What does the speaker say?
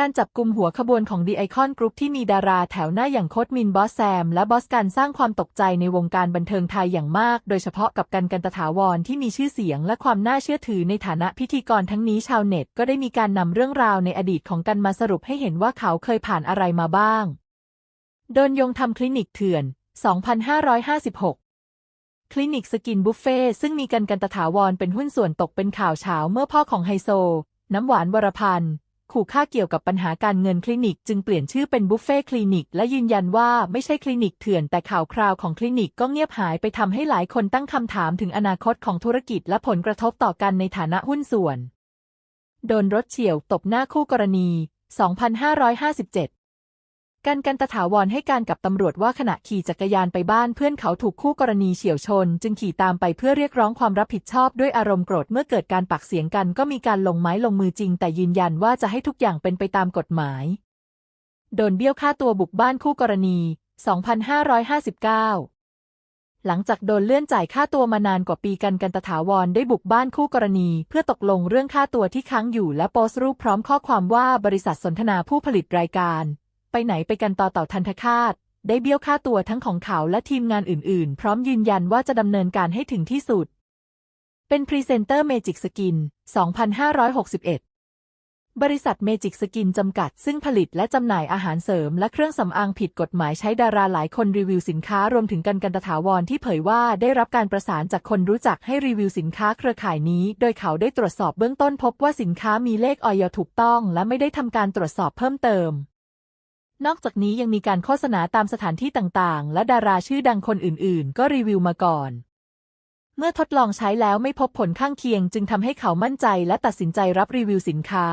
การจับกลุ่มหัวขบวนของ The Icon Group ที่มีดาราแถวหน้าอย่างโคดมินบอสแซม และบอสการสร้างความตกใจในวงการบันเทิงไทยอย่างมาก โดยเฉพาะกับกันกันตถาวรที่มีชื่อเสียงและความน่าเชื่อถือในฐานะพิธีกรทั้งนี้ชาวเน็ต ก็ได้มีการนำเรื่องราวในอดีตของกันมาสรุปให้เห็นว่าเขาเคยผ่านอะไรมาบ้าง โดนยงทำคลินิกเถื่อน 2556คลินิกสกินบุฟเฟ่ซึ่งมีกันกันตถาวรเป็นหุ้นส่วนตกเป็นข่าวเช้าเมื่อพ่อของไฮโซ น้ำหวานวรพันธ์ ขู่ฆ่าเกี่ยวกับปัญหาการเงินคลินิก จึงเปลี่ยนชื่อเป็นบุฟเฟ่คลินิก และยืนยันว่าไม่ใช่คลินิกเถื่อนแต่ข่าวคราวของคลินิกก็เงียบหายไปทำให้หลายคนตั้งคำถามถึงอนาคตของธุรกิจและผลกระทบต่อกันในฐานะหุ้นส่วน โดนรถเฉียวตบหน้าคู่กรณี 2557 กันกันตถาวรให้การกับตำรวจว่าขณะขี่จักรยานไปบ้านเพื่อนเขาถูกคู่กรณีเฉียวชน จึงขี่ตามไปเพื่อเรียกร้องความรับผิดชอบด้วยอารมณ์โกรธเมื่อเกิดการปักเสียงกันก็มีการลงไม้ลงมือจริง แต่ยืนยันว่าจะให้ทุกอย่างเป็นไปตามกฎหมาย โดนเบี้ยวค่าตัวบุกบ้านคู่กรณี 2559หลังจากโดนเลื่อนจ่ายค่าตัวมานานกว่าปีกันกันตถาวรได้บุกบ้านคู่กรณี เพื่อตกลงเรื่องค่าตัวที่ค้างอยู่และโพสต์รูปพร้อมข้อความว่าบริษัทสนทนาผู้ผลิตรายการ ไปไหนไปกันต่อเต่าทันทคาตได้เบี้ยวค่าตัวทั้งของเขาและทีมงานอื่นๆ พร้อมยืนยันว่าจะดำเนินการให้ถึงที่สุด เป็นพรีเซนเตอร์เมจิกสกิน 2561 บริษัทเมจิกสกินจำกัด ซึ่งผลิตและจำหน่ายอาหารเสริม และเครื่องสำอางผิดกฎหมายใช้ดาราหลายคนรีวิวสินค้ารวมถึงกันกันตถาวรที่เผยว่าได้รับการประสานจากคนรู้จักให้รีวิวสินค้าเครือข่ายนี้ โดยเขาได้ตรวจสอบเบื้องต้นพบว่าสินค้ามีเลขออยถูกต้อง และไม่ได้ทำการตรวจสอบเพิ่มเติม นอกจากนี้ยังมีการโฆษณาตามสถานที่ต่างๆ และดาราชื่อดังคนอื่นๆ ก็รีวิวมาก่อน เมื่อทดลองใช้แล้วไม่พบผลข้างเคียง จึงทำให้เขามั่นใจและตัดสินใจรับรีวิวสินค้า